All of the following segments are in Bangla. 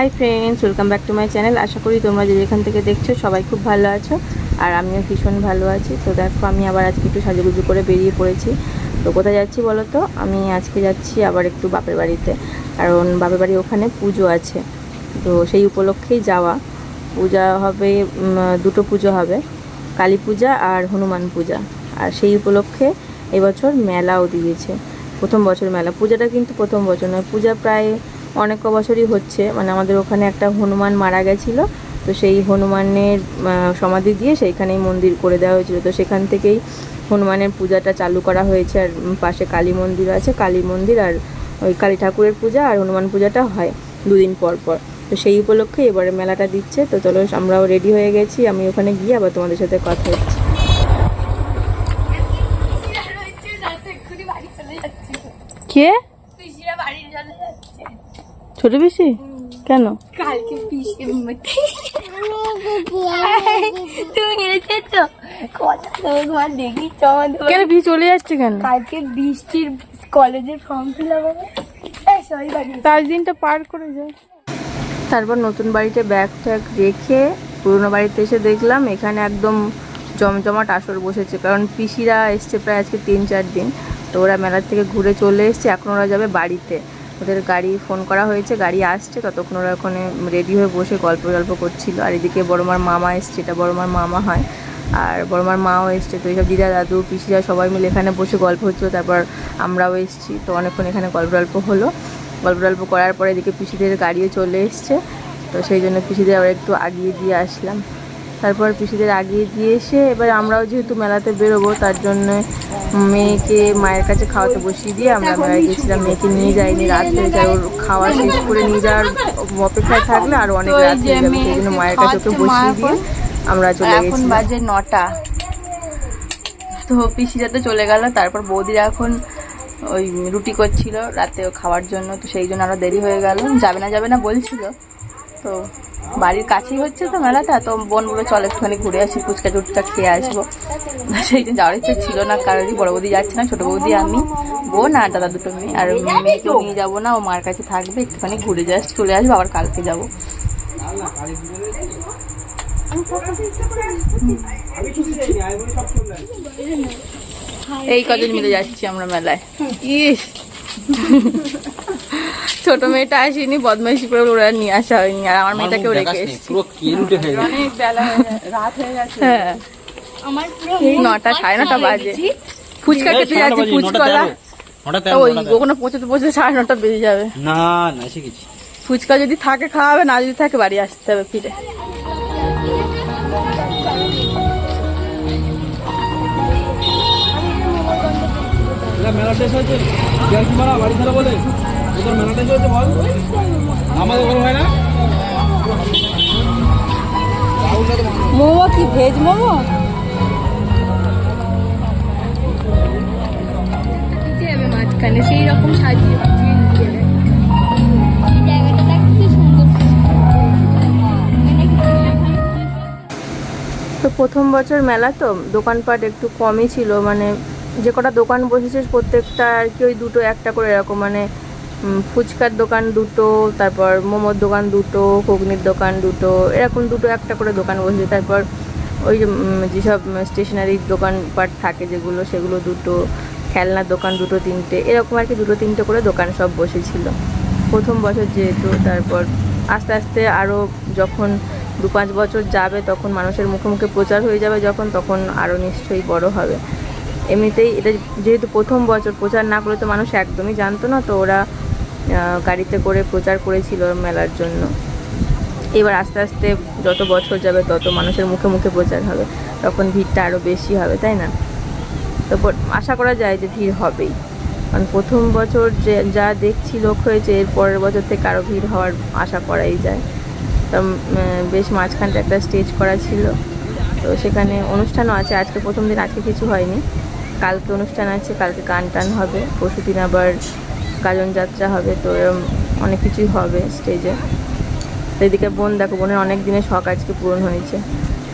Hi friends welcome back to my channel আশা করি তোমরা যে যেখান থেকে দেখছ সবাই খুব ভালো আছো, আর আমিও ভীষণ ভালো আছি। তো দেখো, আমি আবার আজকে একটু সাজুগুজু করে বেরিয়ে পড়েছি। তো কোথায় যাচ্ছি বলো তো? আমি আজকে যাচ্ছি আবার একটু বাপের বাড়িতে, কারণ বাপের বাড়ি ওখানে পুজো আছে। তো সেই উপলক্ষেই যাওয়া। পূজা হবে দুটো পুজো হবে, কালী পূজা আর হনুমান পূজা। আর সেই উপলক্ষে এবছর মেলাও দিয়েছে। প্রথম বছর মেলা। পূজাটা কিন্তু প্রথম বছর নয়, পূজা প্রায় অনেক ক বছরই হচ্ছে মানে আমাদের ওখানে একটা হনুমান মারা গেছিল তো সেই হনুমানের সমাধি দিয়ে সেইখানেই মন্দির করে দেওয়া হয়েছিল। তো সেখান থেকেই হনুমানের পূজাটা চালু করা হয়েছে আর পাশে কালী মন্দির আছে কালী মন্দির আর ওই কালী ঠাকুরের পূজা আর হনুমান পূজাটা হয় দুদিন পর পর। তো সেই উপলক্ষে এবারে মেলাটা দিচ্ছে তো চলো আমরাও রেডি হয়ে গেছি আমি ওখানে গিয়ে আবার তোমাদের সাথে কথা হচ্ছে। কে? ছোট বেশি কেন? কালকে কেন বি চলে যাচ্ছে কেন? কালকে বৃষ্টির কলেজের ফর্ম ফিল হবে। তার দিনটা পার করে যায় তারপর নতুন বাড়িতে ব্যাগ ট্যাগ রেখে পুরোনো বাড়িতে এসে দেখলাম এখানে একদম জমজমাট আসর বসেছে কারণ পিসিরা এসছে প্রায় আজকে তিন চার দিন। তো ওরা মেলার থেকে ঘুরে চলে এসছে এখন ওরা যাবে বাড়িতে। ওদের গাড়ি ফোন করা হয়েছে, গাড়ি আসছে, ততক্ষণ ওরা ওখানে রেডি হয়ে বসে গল্প গল্প করছিল। আর এদিকে বড়মার মামা এসছে, এটা বড়মার মামা হয়। আর বড়মার মাও এসছে, তো এইসব দিদা, দাদু, পিসিরা সবাই মিলে এখানে বসে গল্প হচ্ছিল। তারপর আমরাও এসছি, তো অনেকক্ষণ এখানে গল্প গল্প হলো। গল্প টল্প করার পরে এদিকে পিসিদের গাড়িও চলে এসছে, তো সেই জন্য পিসিদের আবার একটু আগিয়ে দিয়ে আসলাম। তারপর পিসিদের আগিয়ে দিয়ে এসে এবার আমরাও যেহেতু মেলাতে বেরোবো তার জন্য মেয়েকে মায়ের কাছে খাওয়াতে বসিয়ে দিয়ে আমরা মেলায় গেছিলাম। মেয়েকে নিয়ে যাইনি রাত হয়ে যায় ওর খাওয়া শেষ করে নিয়ে যাওয়ার অপেক্ষায় থাকলে আর অনেক রাত হয়ে যাবে। সেই জন্য মায়ের কাছে ওকে বসিয়ে দিয়ে আমরা চলে এখন গেছি বাজে নটা। তো পিসিরা তো চলে গেল তারপর বৌদিরা এখন ওই রুটি করছিল রাতে খাওয়ার জন্য তো সেই জন্য আরও দেরি হয়ে গেল। যাবে না যাবে না বলছিল তো বাড়ির কাছেই হচ্ছে তো মেলাটা, তো বোন বলে চল একটুখানি ঘুরে আসি, ফুচকা টুচকা খেয়ে আসব। সেই জন্য যাওয়ার ইচ্ছে ছিল না কারোরই বড় বৌদি যাচ্ছে না, ছোট বৌদি আমি, বোন আর দাদা দুটো মেয়ে, আর মেয়েকেও নিয়ে যাব না, ও মার কাছে থাকবে, একটুখানি ঘুরে জাস্ট চলে আসব, আবার কালকে যাব। এই কজন মিলে যাচ্ছি আমরা মেলায়। ইস! ছোট মেয়েটা আসেনি বদমাইশি করে ওরা নিয়ে আসা হয়নি আর আমার মেয়েটাকেও রেখে এসেছি। হয়ে অনেক বেলা হয়ে রাত হয়ে গেছে। হ্যাঁ। আমার পুরো এই নটা সাড়ে নটা বাজে। ফুচকা খেতে যাচ্ছি ফুচকলা। ওই ওখানে পৌঁছতে পৌঁছতে সাড়ে নটা বেজে যাবে। না ফুচকা যদি থাকে খাওয়াবে না যদি থাকে বাড়ি আসতে হবে ফিরে। মেলা শেষ হয়েছে? বাড়ি ছাড়া বলে। বল। আমাদের হয় না? মোমো কি ভেজ মোমো? মাঝখানে সেই রকম সাজিয়ে জায়গাটা কি সুন্দর তো প্রথম বছর মেলা তো দোকানপাট একটু কমই ছিল মানে যে কটা দোকান বসেছে প্রত্যেকটা আর কি ওই দুটো একটা করে এরকম মানে ফুচকার দোকান দুটো, তারপর মোমোর দোকান দুটো, ঘুগনির দোকান দুটো, এরকম দুটো একটা করে দোকান বসেছে তারপর ওই যেসব স্টেশনারির দোকানপাট থাকে যেগুলো, সেগুলো দুটো, খেলনার দোকান দুটো, তিনটে, এরকম আর কি দুটো, তিনটে করে দোকান সব বসেছিল। প্রথম বছর যেহেতু, তারপর আস্তে আস্তে আরও যখন দু পাঁচ বছর যাবে, তখন মানুষের মুখে মুখে প্রচার হয়ে যাবে যখন, তখন আরও নিশ্চয়ই বড় হবে। এমনিতেই এটা যেহেতু প্রথম বছর, প্রচার না করলে তো মানুষ একদমই জানতো না, তো ওরা গাড়িতে করে প্রচার করেছিল মেলার জন্য। এবার আস্তে আস্তে যত বছর যাবে, তত মানুষের মুখে মুখে প্রচার হবে। তখন ভিড়টা আরও বেশি হবে, তাই না? তো আশা করা যায় যে ভিড় হবেই। কারণ প্রথম বছর যে, যা দেখছি লোক হয়েছে, এর পরের বছর থেকে আরও ভিড় হওয়ার আশা করাই যায়। তো বেশ মাঝখানটা একটা স্টেজ করা ছিল। তো সেখানে অনুষ্ঠানও আছে। আজকে প্রথম দিন, আজকে কিছু হয়নি। কালকে অনুষ্ঠান আছে, কালকে গান টান হবে। পরশু দিন আবার গাজন যাত্রা হবে, তো এরম অনেক কিছুই হবে স্টেজে এদিকে বোন, দেখো, বোনের অনেক দিনের শখ আজকে পূরণ হয়েছে।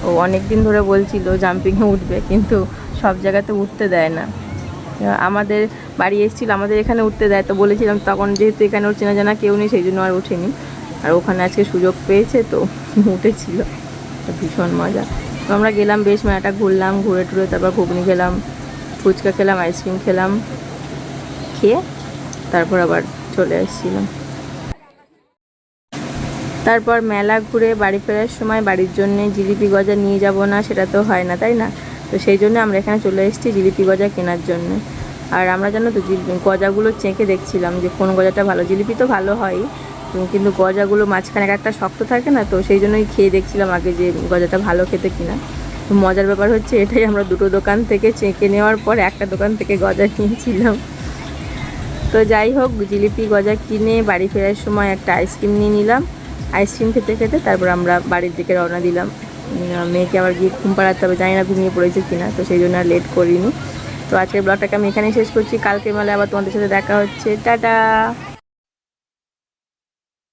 ও অনেক দিন ধরে বলছিল জাম্পিংয়ে উঠবে, কিন্তু সব জায়গাতে উঠতে দেয় না। আমাদের বাড়ি এসেছিল, আমাদের এখানে উঠতে দেয়, তো বলেছিলাম তখন যেহেতু এখানে ওর চেনা জানা কেউ নেই, সেই জন্য আর উঠেনি আর ওখানে আজকে সুযোগ পেয়েছে, তো উঠেছিল। ভীষণ মজা। তো আমরা গেলাম বেশ মেলাটা ঘুরলাম, ঘুরে টুরে তারপর ঘুগনি খেলাম, ফুচকা খেলাম আইসক্রিম খেলাম। খেয়ে তারপর আবার চলে এসেছিলাম তারপর মেলা ঘুরে বাড়ি ফেরার সময় বাড়ির জন্য জিলিপি গজা নিয়ে যাব না, সেটা তো হয় না, তাই না? তো সেই জন্য আমরা এখানে চলে এসেছি জিলিপি গজা কেনার জন্য। আর আমরা জানো তো গজাগুলো চেঁকে দেখছিলাম যে কোন গজাটা ভালো। জিলিপি তো ভালো হয়, কিন্তু গজাগুলো মাঝখানে একটা শক্ত থাকে না, তো সেই জন্যই খেয়ে দেখছিলাম আগে যে গজাটা ভালো খেতে কিনা। তো মজার ব্যাপার হচ্ছে এটাই আমরা দুটো দোকান থেকে চেঁকে নেওয়ার পর একটা দোকান থেকে গজা নিয়েছিলাম। তো যাই হোক, জিলিপি গজা কিনে বাড়ি ফেরার সময় একটা আইসক্রিম নিয়ে নিলাম। আইসক্রিম খেতে খেতে তারপর আমরা বাড়ির দিকে রওনা দিলাম। মেয়েকে আবার গিয়ে ঘুম পাড়াতে হবে, জানি না ঘুমিয়ে পড়েছে কিনা, তো সেই জন্য আর লেট করিনি। তো আজকের ব্লগটাকে আমি এখানেই শেষ করছি। কালকে মেলায় আবার তোমাদের সাথে দেখা হচ্ছে। টাটা!